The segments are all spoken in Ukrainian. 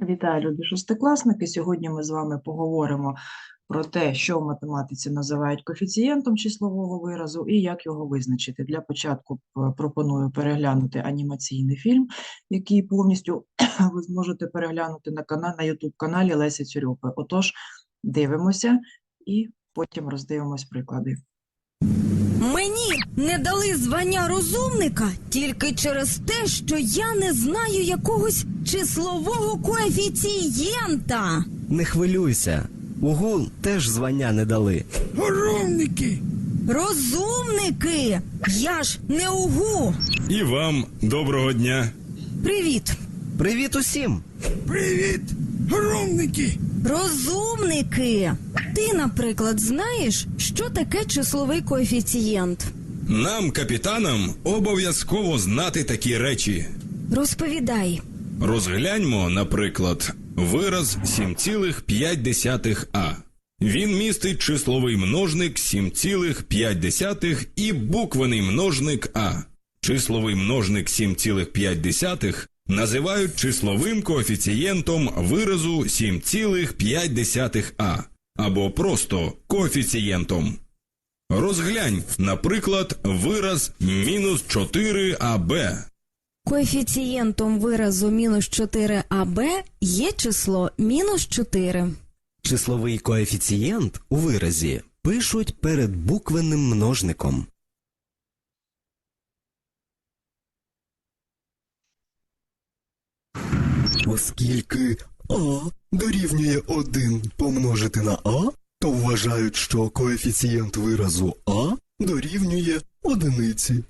Вітаю, любі шестикласники. Сьогодні ми з вами поговоримо про те, що в математиці називають коефіцієнтом числового виразу і як його визначити. Для початку пропоную переглянути анімаційний фільм, який повністю ви зможете переглянути на каналі на YouTube каналі Лесі Цюрюпи. Отож, дивимося і потім роздивимось приклади. Не дали звання розумника тільки через те, що я не знаю якогось числового коефіцієнта. Не хвилюйся. УГУ теж звання не дали. Горовники! Розумники! Я ж не угу. І вам доброго дня! Привіт, Привіт усім! Привіт! Горовники! розумники! Ти, наприклад, знаєш, що таке числовий коефіцієнт? Нам, капітанам, обов'язково знати такі речі. Розповідай. Розгляньмо, наприклад, вираз 7,5а. Він містить числовий множник 7,5 і буквений множник а. Числовий множник 7,5 називають числовим коефіцієнтом виразу 7,5а або просто коефіцієнтом. Розглянь, наприклад, вираз мінус 4аб. Коефіцієнтом виразу мінус 4аб є число мінус 4. Числовий коефіцієнт у виразі пишуть перед буквенним множником. Оскільки А дорівнює 1 помножити на А, то вважають, що коефіцієнт виразу А дорівнює одиниці.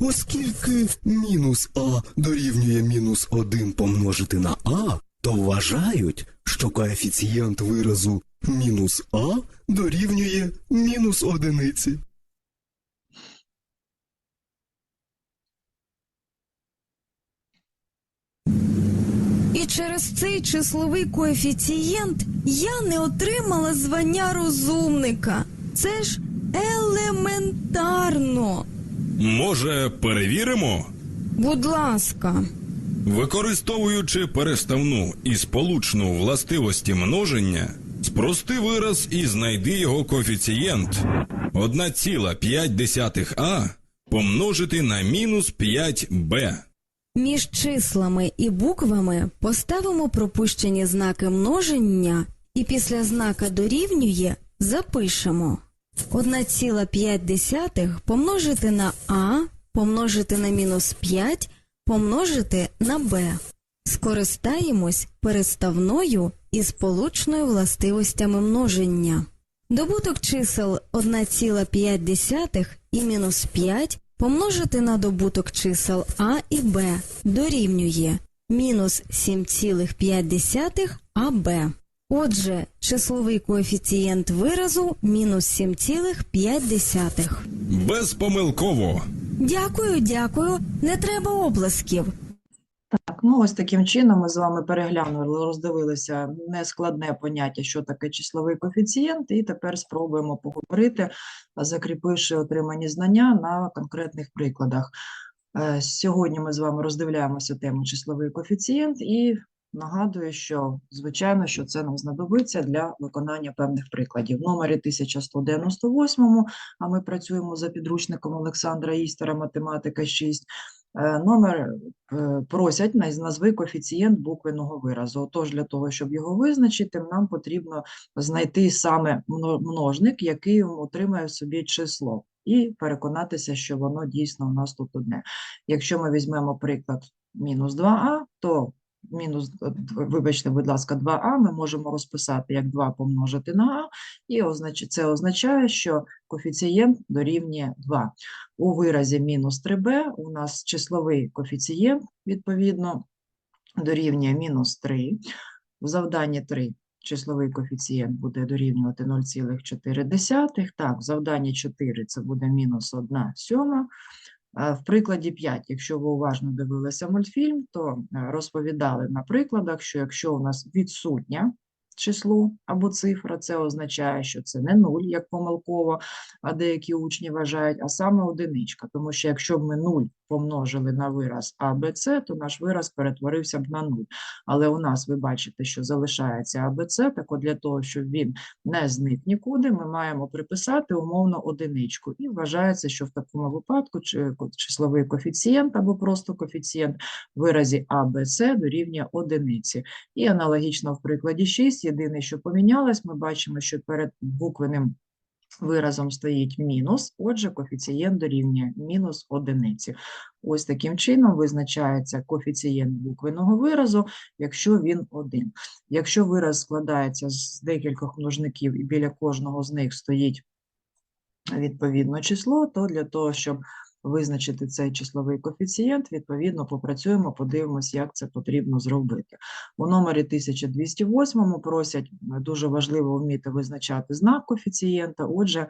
Оскільки мінус А дорівнює мінус 1 помножити на А, то вважають, що коефіцієнт виразу мінус А дорівнює мінус одиниці. І через цей числовий коефіцієнт я не отримала звання розумника. Це ж елементарно. Може, перевіримо? Будь ласка, Використовуючи переставну і сполучну властивості множення, спрости вираз і знайди його коефіцієнт 1,5а помножити на мінус 5b. Між числами і буквами поставимо пропущені знаки множення і після знака дорівнює запишемо 1,5 помножити на а, помножити на мінус 5, помножити на b. Скористаємось переставною і сполучною властивостями множення. Добуток чисел 1,5 і мінус 5 помножити на добуток чисел а і б дорівнює мінус 7,5 аб. Отже, числовий коефіцієнт виразу мінус 7,5. Безпомилково. Дякую, дякую. Не треба обласків. Так, ну ось таким чином ми з вами переглянули, роздивилися нескладне поняття, що таке числовий коефіцієнт, і тепер спробуємо поговорити, закріпивши отримані знання на конкретних прикладах. Е, Сьогодні ми з вами роздивляємося тему числовий коефіцієнт і нагадую, що звичайно, що це нам знадобиться для виконання певних прикладів. В номері 1198, а ми працюємо за підручником Олександра Істера «Математика 6», Е, Номер е, просять назви коефіцієнт буквеного виразу. Отож, для того, щоб його визначити, нам потрібно знайти саме мно- множник, який отримає в собі число, і переконатися, що воно дійсно у нас тут одне. Якщо ми візьмемо приклад мінус 2а, то мінус, е, вибачте, будь ласка, 2а ми можемо розписати як 2 помножити на а, і це означає, що коефіцієнт дорівнює 2. У виразі мінус 3b у нас числовий коефіцієнт, відповідно, дорівнює мінус 3. В завданні 3 числовий коефіцієнт буде дорівнювати 0,4. Так, в завданні 4 це буде мінус 1 сьома. В прикладі 5, якщо ви уважно дивилися мультфільм, то е, розповідали на прикладах, що якщо у нас відсутня число або цифра, це означає, що це не нуль, як помилково а деякі учні вважають, а саме одиничка. Тому що якщо б ми нуль помножили на вираз А, Б, то наш вираз перетворився б на 0. Але у нас ви бачите, що залишається А, Б, так от для того, щоб він не зник нікуди, ми маємо приписати умовно одиничку. І вважається, що в такому випадку числовий коефіцієнт або просто коефіцієнт в виразі А, Б, С дорівнює одиниці. І аналогічно в прикладі 6, єдине, що помінялось, ми бачимо, що перед буквеним виразом стоїть мінус, отже, коефіцієнт дорівнює мінус одиниці. Ось таким чином визначається коефіцієнт буквеного виразу, якщо він один. Якщо вираз складається з декількох множників і біля кожного з них стоїть відповідно число, то для того, щоб визначити цей числовий коефіцієнт, відповідно попрацюємо, подивимось, як це потрібно зробити. У номері 1208 просять дуже важливо вміти визначати знак коефіцієнта. Отже,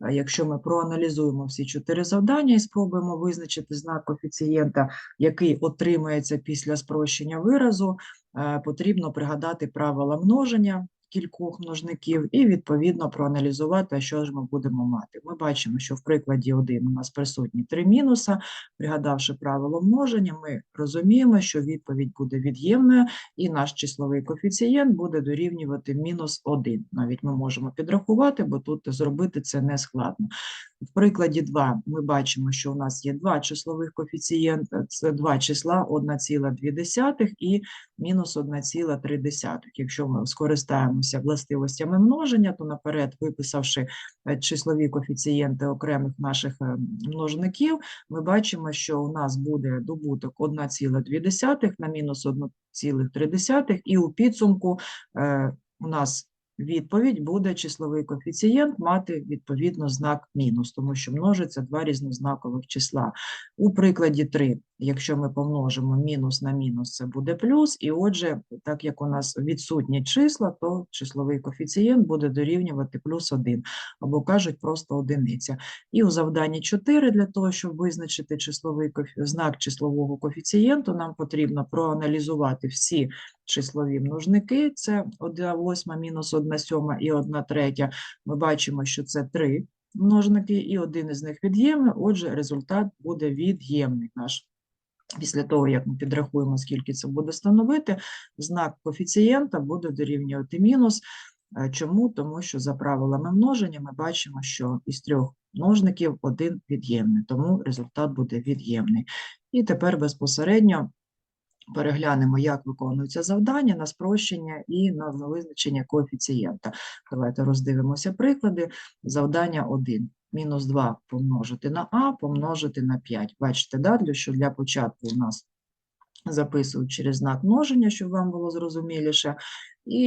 е, якщо ми проаналізуємо всі чотири завдання і спробуємо визначити знак коефіцієнта, який отримається після спрощення виразу, е, потрібно пригадати правила множення кількох множників і відповідно проаналізувати, що ж ми будемо мати. Ми бачимо, що в прикладі 1 у нас присутні три мінуса. Пригадавши правило множення, ми розуміємо, що відповідь буде від'ємною, і наш числовий коефіцієнт буде дорівнювати мінус 1. Навіть ми можемо підрахувати, бо тут зробити це не складно. В прикладі 2 ми бачимо, що у нас є два числових коефіцієнта, це два числа 1,2 і мінус 1,3. Якщо ми скористаємося властивостями множення, то наперед, виписавши е, числові коефіцієнти окремих наших е, множників, ми бачимо, що у нас буде добуток 1,2 на мінус 1,3, і у підсумку е, у нас відповідь буде числовий коефіцієнт мати відповідно знак мінус, тому що множиться два різнознакових числа. У прикладі 3, якщо ми помножимо мінус на мінус, це буде плюс, і отже, так як у нас відсутні числа, то числовий коефіцієнт буде дорівнювати плюс 1, або кажуть просто одиниця. І у завданні 4 для того, щоб визначити числовий знак числового коефіцієнту, нам потрібно проаналізувати всі числові множники, це 1 восьма мінус 1 сьома і 1 третя. Ми бачимо, що це три множники, і один із них від'ємний, отже, результат буде від'ємний наш. Після того, як ми підрахуємо, скільки це буде становити, знак коефіцієнта буде дорівнювати мінус. Е, Чому? Тому що за правилами множення ми бачимо, що із трьох множників один від'ємний, тому результат буде від'ємний. І тепер безпосередньо переглянемо, як виконуються завдання на спрощення і на визначення коефіцієнта. Давайте роздивимося приклади. Завдання 1. Мінус 2 помножити на а, помножити на 5. Бачите, да, що для початку у нас записують через знак множення, щоб вам було зрозуміліше. І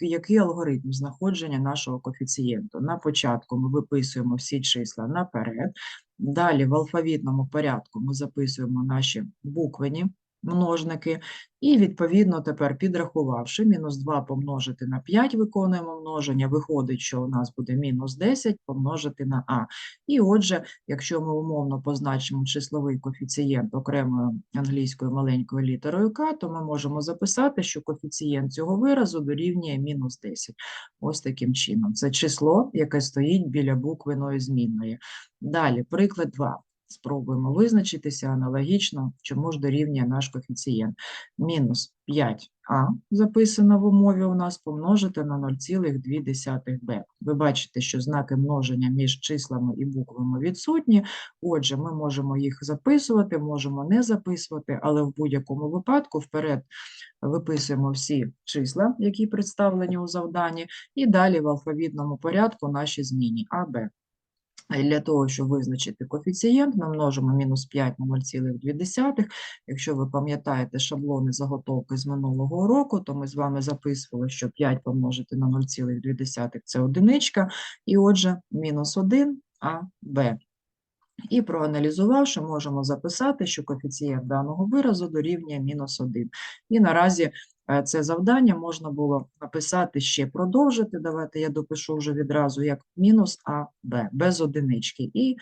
який алгоритм знаходження нашого коефіцієнту. На початку ми виписуємо всі числа наперед. Далі в алфавітному порядку ми записуємо наші буквені множники. І відповідно тепер підрахувавши мінус 2 помножити на 5 виконуємо множення, виходить, що у нас буде мінус 10 помножити на а. І отже, якщо ми умовно позначимо числовий коефіцієнт окремою англійською маленькою літерою К, то ми можемо записати, що коефіцієнт цього виразу дорівнює мінус 10. Ось таким чином. Це число, яке стоїть біля буквеної змінної. Далі, приклад 2. Спробуємо визначитися аналогічно, чому ж дорівнює наш коефіцієнт. Мінус 5а записано в умові у нас помножити на 0,2b. Ви бачите, що знаки множення між числами і буквами відсутні. Отже, ми можемо їх записувати, можемо не записувати, але в будь-якому випадку вперед виписуємо всі числа, які представлені у завданні, і далі в алфавітному порядку наші зміни А, Б. Для того, щоб визначити коефіцієнт, ми множимо мінус 5 на 0,2. Якщо ви пам'ятаєте шаблони заготовки з минулого року, то ми з вами записували, що 5 помножити на 0,2 – це одиничка, і отже, мінус 1 а Б. І проаналізувавши, можемо записати, що коефіцієнт даного виразу дорівнює мінус 1. І наразі це завдання можна було написати ще продовжити. Давайте я допишу вже відразу як мінус АБ, без одинички. І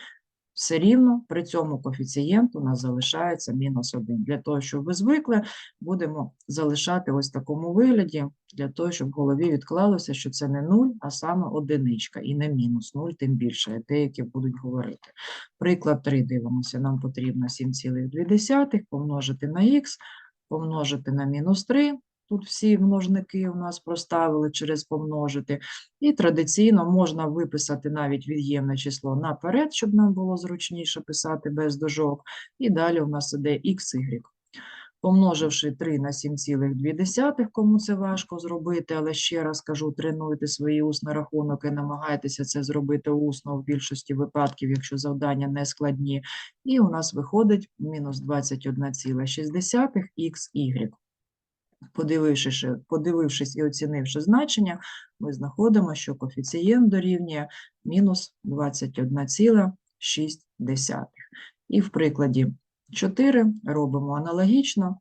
все рівно при цьому коефіцієнт у нас залишається мінус 1. Для того, щоб ви звикли, будемо залишати ось в такому вигляді, для того, щоб в голові відклалося, що це не 0, а саме одиничка, і не мінус 0, тим більше, деякі будуть говорити. Приклад 3 дивимося, нам потрібно 7,2 помножити на х, помножити на мінус 3, Тут всі множники у нас проставили через помножити. І традиційно можна виписати навіть від'ємне число наперед, щоб нам було зручніше писати без дужок. І далі у нас іде xy. Помноживши 3 на 7,2, кому це важко зробити, але ще раз кажу, тренуйте свої усний рахунок і намагайтеся це зробити усно в більшості випадків, якщо завдання не складні. І у нас виходить мінус 21,6 xy. Подивившись, подивившись і оцінивши значення, ми знаходимо, що коефіцієнт дорівнює мінус 21,6. І в прикладі 4 робимо аналогічно.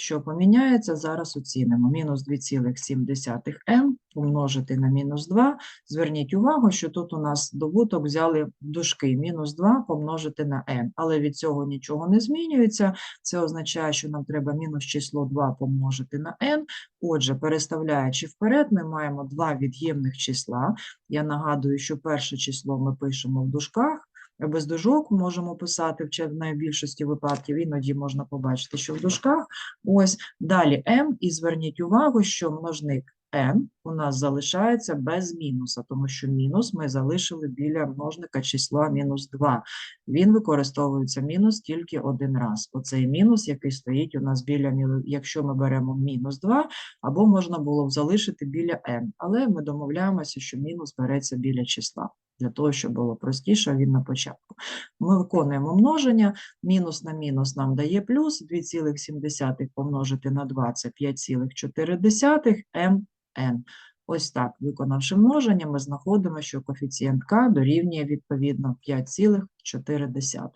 Що поміняється, зараз оцінимо. Мінус 2,7m помножити на мінус 2. Зверніть увагу, що тут у нас добуток взяли дужки. Мінус 2 помножити на n. Але від цього нічого не змінюється. Це означає, що нам треба мінус число 2 помножити на n. Отже, переставляючи вперед, ми маємо два від'ємних числа. Я нагадую, що перше число ми пишемо в дужках, без дужок можемо писати в найбільшості випадків, іноді можна побачити, що в дужках. Ось далі m, і зверніть увагу, що множник n у нас залишається без мінуса, тому що мінус ми залишили біля множника числа мінус 2. Він використовується мінус тільки один раз. Оцей мінус, який стоїть у нас біля, якщо ми беремо мінус 2, або можна було б залишити біля n, але ми домовляємося, що мінус береться біля числа для того, щоб було простіше він на початку. Ми виконуємо множення, мінус на мінус нам дає плюс, 2,7 помножити на 2 – це 5,4 mn. Ось так, виконавши множення, ми знаходимо, що коефіцієнт k дорівнює відповідно 5,4.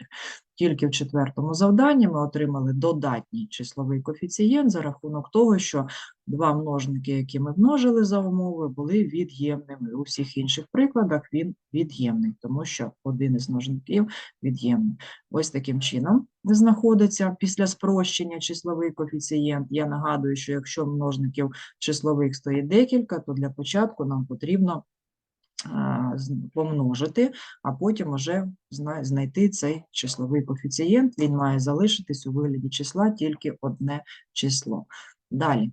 Тільки в четвертому завданні ми отримали додатній числовий коефіцієнт за рахунок того, що два множники, які ми множили за умови, були від'ємними. У всіх інших прикладах він від'ємний, тому що один із множників від'ємний. Ось таким чином знаходиться після спрощення числовий коефіцієнт. Я нагадую, що якщо множників числових стоїть декілька, то для початку нам потрібно помножити, а потім вже знайти цей числовий коефіцієнт. Він має залишитись у вигляді числа тільки одне число. Далі.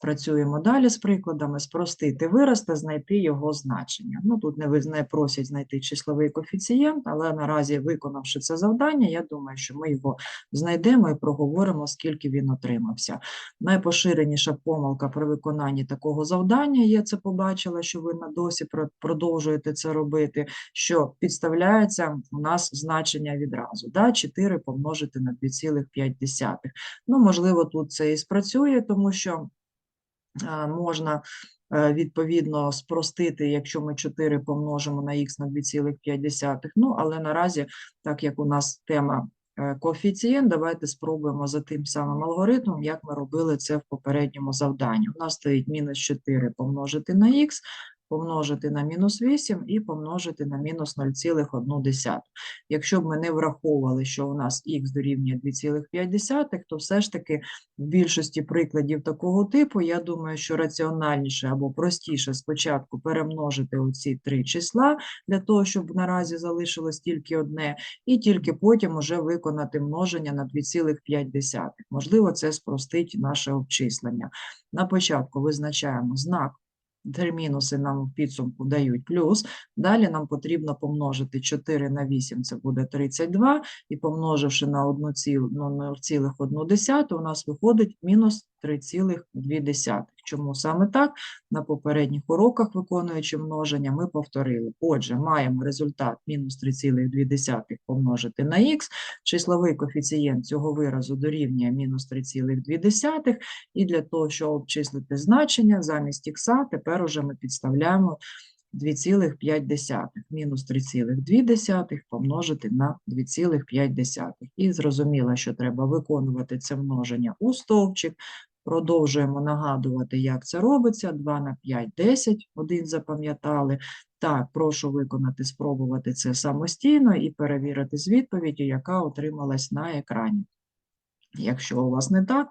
Працюємо далі з прикладами, спростити вираз та знайти його значення. Ну, тут не, не просять знайти числовий коефіцієнт, але наразі, виконавши це завдання, я думаю, що ми його знайдемо і проговоримо, скільки він отримався. Найпоширеніша помилка при виконанні такого завдання, я це побачила, що ви на досі продовжуєте це робити, що підставляється у нас значення відразу. Да? 4 помножити на 2,5. Ну, можливо, тут це і спрацює, тому що можна е, відповідно спростити, якщо ми 4 помножимо на х на 2,5. Ну, але наразі, так як у нас тема е, коефіцієнт, давайте спробуємо за тим самим алгоритмом, як ми робили це в попередньому завданні. У нас стоїть мінус 4 помножити на х, помножити на мінус 8 і помножити на мінус 0,1. Якщо б ми не враховували, що у нас х дорівнює 2,5, то все ж таки в більшості прикладів такого типу, я думаю, що раціональніше або простіше спочатку перемножити оці три числа для того, щоб наразі залишилось тільки одне, і тільки потім уже виконати множення на 2,5. Можливо, це спростить наше обчислення. На початку визначаємо знак. Три мінуси нам в підсумку дають плюс. Далі нам потрібно помножити 4 на 8, це буде 32, і помноживши на 1,1, у нас виходить мінус 3,2. Чому саме так? На попередніх уроках, виконуючи множення, ми повторили. Отже, маємо результат мінус 3,2 помножити на х, числовий коефіцієнт цього виразу дорівнює мінус 3,2, і для того, щоб обчислити значення, замість х тепер уже ми підставляємо 2,5. Мінус 3,2 помножити на 2,5. І зрозуміло, що треба виконувати це множення у стовпчик. Продовжуємо нагадувати, як це робиться. 2 на 5 – 10, один запам'ятали. Так, прошу виконати, спробувати це самостійно і перевірити з відповіддю, яка отрималась на екрані. Якщо у вас не так,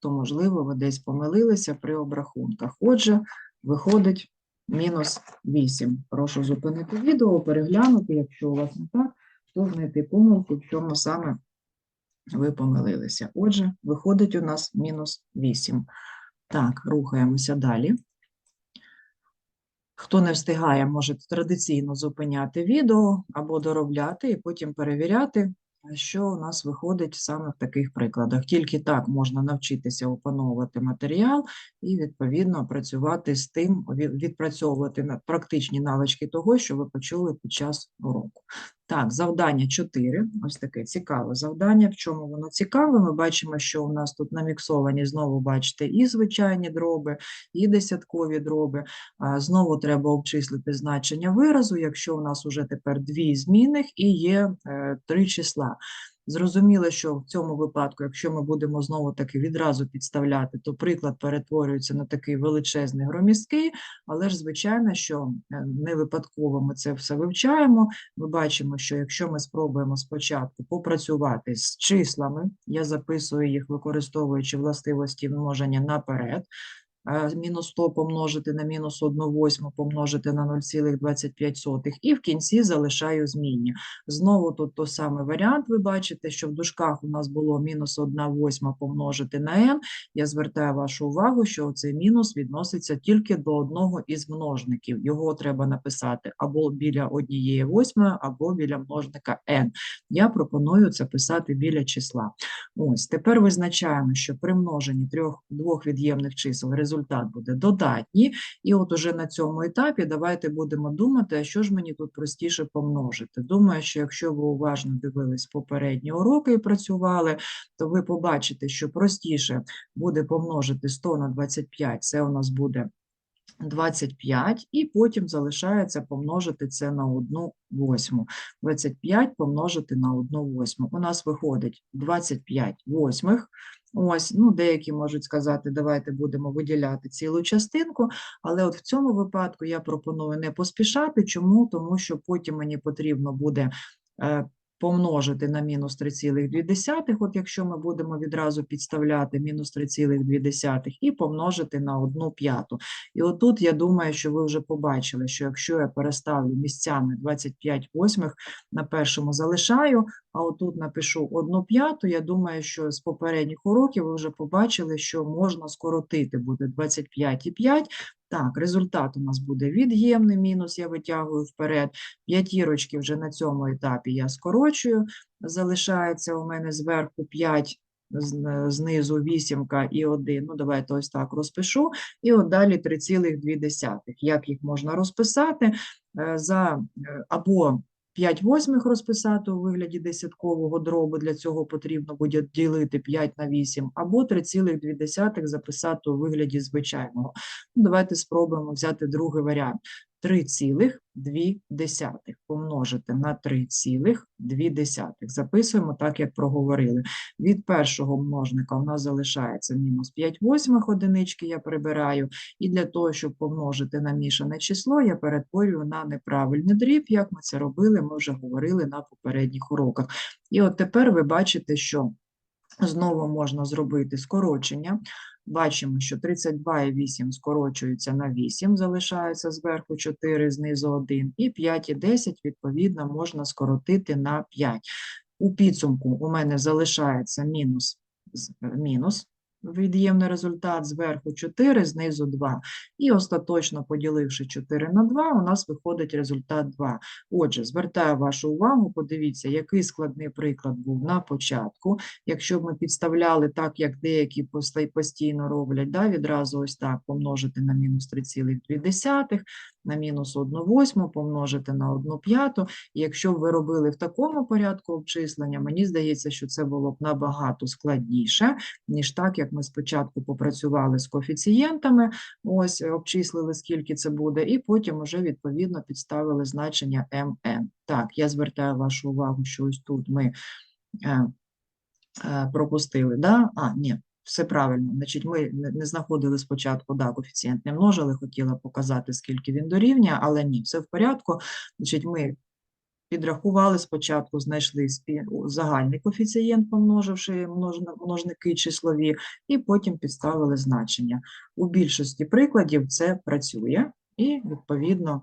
то, можливо, ви десь помилилися при обрахунках. Отже, виходить мінус 8. Прошу зупинити відео, переглянути, якщо у вас не так, то знайти помилку, в чому саме ви помилилися. Отже, виходить у нас мінус 8. Так, рухаємося далі. Хто не встигає, може традиційно зупиняти відео або доробляти і потім перевіряти, що у нас виходить саме в таких прикладах. Тільки так можна навчитися опановувати матеріал і, відповідно, працювати з тим, відпрацьовувати практичні навички того, що ви почули під час уроку. Так, завдання 4. Ось таке цікаве завдання. В чому воно цікаве? Ми бачимо, що у нас тут наміксовані, знову бачите, і звичайні дроби, і десяткові дроби. Знову треба обчислити значення виразу, якщо у нас уже тепер дві змінних і є е, три числа. Зрозуміло, що в цьому випадку, якщо ми будемо знову таки відразу підставляти, то приклад перетворюється на такий величезний громісткий, але ж звичайно, що е, не випадково ми це все вивчаємо. Ми бачимо, що якщо ми спробуємо спочатку попрацювати з числами, я записую їх, використовуючи властивості множення наперед, мінус 100 помножити на мінус 1 восьму помножити на 0,25, і в кінці залишаю змінні. Знову тут той самий варіант, ви бачите, що в дужках у нас було мінус 1 восьма помножити на n. Я звертаю вашу увагу, що цей мінус відноситься тільки до одного із множників. Його треба написати або біля однієї восьмої, або біля множника n. Я пропоную це писати біля числа. Ось, тепер визначаємо, що при множенні трьох двох від'ємних чисел результат буде додатній. І от уже на цьому етапі давайте будемо думати, а що ж мені тут простіше помножити. Думаю, що якщо ви уважно дивились попередні уроки і працювали, то ви побачите, що простіше буде помножити 100 на 25, це у нас буде 25, і потім залишається помножити це на 1 восьму. 25 помножити на 1 восьму. У нас виходить 25 восьмих. Ось, ну, деякі можуть сказати, давайте будемо виділяти цілу частинку, але от в цьому випадку я пропоную не поспішати. Чому? Тому що потім мені потрібно буде е, помножити на мінус 3,2, от якщо ми будемо відразу підставляти мінус 3,2 і помножити на 1 п'яту. І отут я думаю, що ви вже побачили, що якщо я переставлю місцями 25 восьмих, на першому залишаю, а отут напишу 1 п'яту, я думаю, що з попередніх уроків ви вже побачили, що можна скоротити, буде 25,5. Так, результат у нас буде від'ємний мінус, я витягую вперед. П'ятірочки вже на цьому етапі я скорочую. Залишається у мене зверху 5, знизу вісімка і 1. Ну, давайте ось так розпишу. І от далі 3,2. Як їх можна розписати? Е, За е, або 5 восьмих розписати у вигляді десяткового дробу, для цього потрібно буде ділити 5 на 8, або 3,2 записати у вигляді звичайного. Ну, Давайте спробуємо взяти другий варіант. 3,2 помножити на 3,2. Записуємо так, як проговорили. Від першого множника у нас залишається мінус 5 восьмих одинички, я прибираю. І для того, щоб помножити на мішане число, я перетворюю на неправильний дріб, як ми це робили, ми вже говорили на попередніх уроках. І от тепер ви бачите, що знову можна зробити скорочення. Бачимо, що 32,8 скорочується на 8, залишається зверху 4, знизу 1, і 5 і 10, відповідно, можна скоротити на 5. У підсумку у мене залишається мінус, е, мінус від'ємний результат, зверху 4, знизу 2. І остаточно поділивши 4 на 2, у нас виходить результат 2. Отже, звертаю вашу увагу, подивіться, який складний приклад був на початку. Якщо б ми підставляли так, як деякі постійно роблять, да, відразу ось так помножити на мінус 3,2, на мінус 1 восьму, помножити на 1 п'яту. Якщо б ви робили в такому порядку обчислення, мені здається, що це було б набагато складніше, ніж так, як ми спочатку попрацювали з коефіцієнтами, ось обчислили, скільки це буде, і потім вже відповідно підставили значення mn. Так, я звертаю вашу увагу, що ось тут ми е, е, пропустили, да? А, ні, все правильно. Значить, ми не знаходили спочатку, да, коефіцієнт не множили, хотіла показати, скільки він дорівнює, але ні, все в порядку. Значить, ми підрахували спочатку, знайшли загальний коефіцієнт, помноживши множники числові, і потім підставили значення. У більшості прикладів це працює, і, відповідно,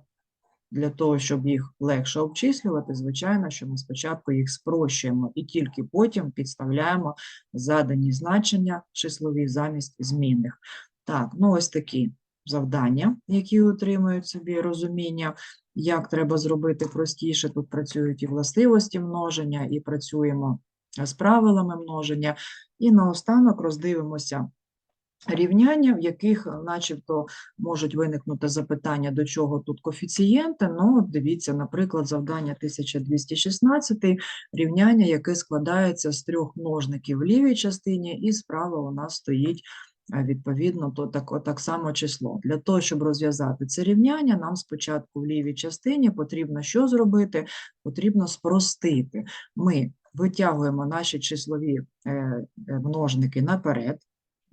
для того, щоб їх легше обчислювати, звичайно, що ми спочатку їх спрощуємо і тільки потім підставляємо задані значення числові замість змінних. Так, ну ось такі завдання, які отримують собі розуміння, як треба зробити простіше. Тут працюють і властивості множення, і працюємо з правилами множення. І наостанок роздивимося рівняння, в яких, е, начебто, можуть виникнути запитання, до чого тут коефіцієнти. Ну, дивіться, наприклад, завдання 1216, рівняння, яке складається з трьох множників в лівій частині, і справа у нас стоїть е, відповідно то так, так само число. Для того, щоб розв'язати це рівняння, нам спочатку в лівій частині потрібно що зробити? Потрібно спростити. Ми витягуємо наші числові е, множники наперед,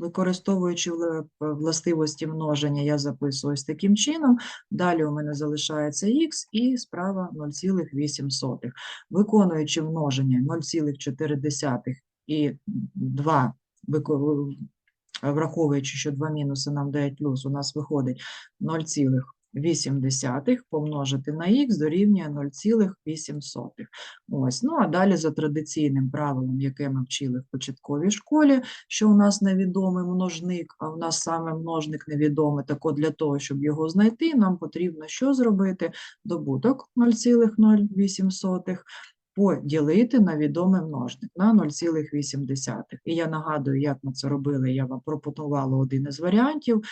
використовуючи вла- властивості множення, я записую ось таким чином. Далі у мене залишається х і справа 0,8. Виконуючи множення 0,4 і 2, вико- враховуючи, що 2 мінуси нам дають плюс, у нас виходить 0,8 помножити на х дорівнює 0,8. Ось. Ну а далі за традиційним правилом, яке ми вчили в початковій школі, що у нас невідомий множник, а в нас саме множник невідомий. Так от для того, щоб його знайти, нам потрібно що зробити? Добуток 0,08 поділити на відомий множник на 0,8. І я нагадую, як ми це робили. Я вам пропонувала один із варіантів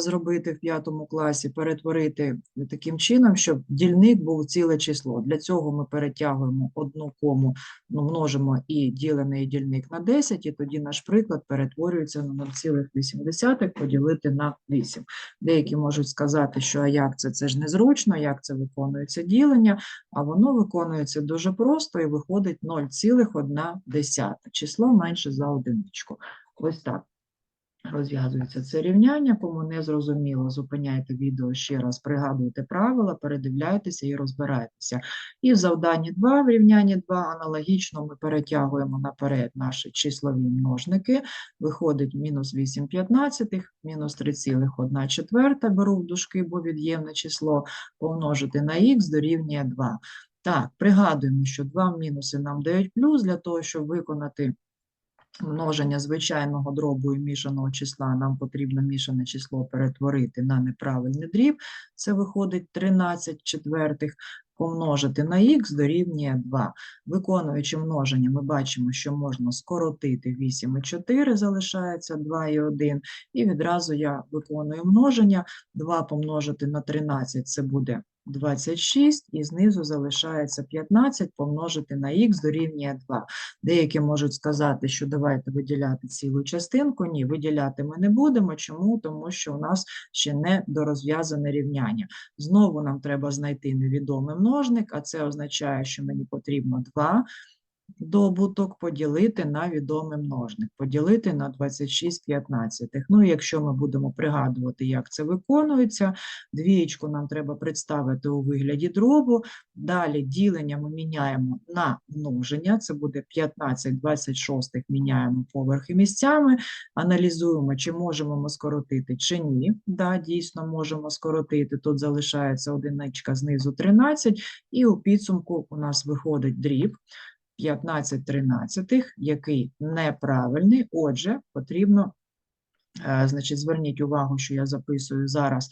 зробити в п'ятому класі, перетворити таким чином, щоб дільник був ціле число. Для цього ми перетягуємо одну кому, ну, множимо і ділений дільник на 10, і тоді наш приклад перетворюється на 0,8 поділити на 8. Деякі можуть сказати, що а як це, це ж незручно, як це виконується ділення, а воно виконується дуже просто і виходить 0,1. Число менше за одиничку. Ось так розв'язується це рівняння. Кому не зрозуміло, зупиняйте відео ще раз, пригадуйте правила, передивляйтеся і розбирайтеся. І в завданні 2, в рівнянні 2 аналогічно ми перетягуємо наперед наші числові множники. Виходить мінус 8 п'ятнадцятих, мінус 3,1 четверта, беру в дужки, бо від'ємне число, помножити на х дорівнює 2. Так, пригадуємо, що два мінуси нам дають плюс для того, щоб виконати множення звичайного дробу і мішаного числа, нам потрібно мішане число перетворити на неправильний дріб. Це виходить 13 четвертих. Помножити на х дорівнює 2. Виконуючи множення, ми бачимо, що можна скоротити 8 і 4, залишається 2 і 1. І відразу я виконую множення. 2 помножити на 13 – це буде 26, і знизу залишається 15 помножити на х дорівнює 2. Деякі можуть сказати, що давайте виділяти цілу частинку. Ні, виділяти ми не будемо. Чому? Тому що у нас ще не дорозв'язане рівняння. Знову нам треба знайти невідомий множник, а це означає, що мені потрібно 2 добуток поділити на відомий множник, поділити на 26 п'ятнадцятих. Ну, якщо ми будемо пригадувати, як це виконується, двієчку нам треба представити у вигляді дробу, далі ділення ми міняємо на множення, це буде 15 26 міняємо поверхи місцями, аналізуємо, чи можемо ми скоротити, чи ні. Да, дійсно можемо скоротити, тут залишається одиничка знизу 13, і у підсумку у нас виходить дріб. 15 тринадцятих, який неправильний. Отже, потрібно, е, значить, зверніть увагу, що я записую зараз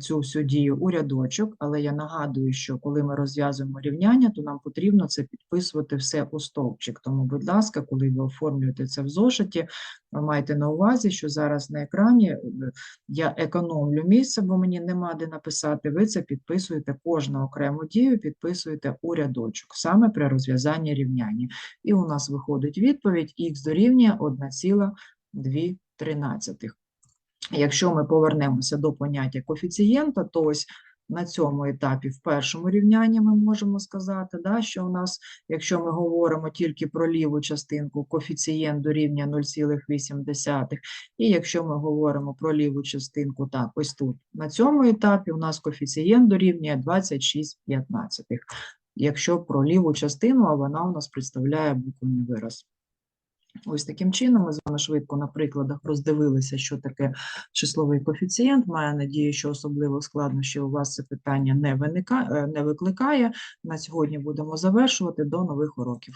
цю всю дію у рядочок, але я нагадую, що коли ми розв'язуємо рівняння, то нам потрібно це підписувати все у стовпчик. Тому, будь ласка, коли ви оформлюєте це в зошиті, ви маєте на увазі, що зараз на екрані е, я економлю місце, бо мені нема де написати. Ви це підписуєте кожну окрему дію, підписуєте у рядочок, саме при розв'язанні рівняння. І у нас виходить відповідь х дорівнює 1,2. Якщо ми повернемося до поняття коефіцієнта, то ось на цьому етапі в першому рівнянні ми можемо сказати, да, що у нас, якщо ми говоримо тільки про ліву частинку, коефіцієнт дорівнює 0,8, і якщо ми говоримо про ліву частинку, так, ось тут, на цьому етапі у нас коефіцієнт дорівнює 26,15. Якщо про ліву частину, а вона у нас представляє буквений вираз. Ось таким чином ми з вами швидко на прикладах роздивилися, що таке числовий коефіцієнт. Маю надію, що особливо складнощів у вас це питання не, виника, е, не викликає. На сьогодні будемо завершувати. До нових уроків.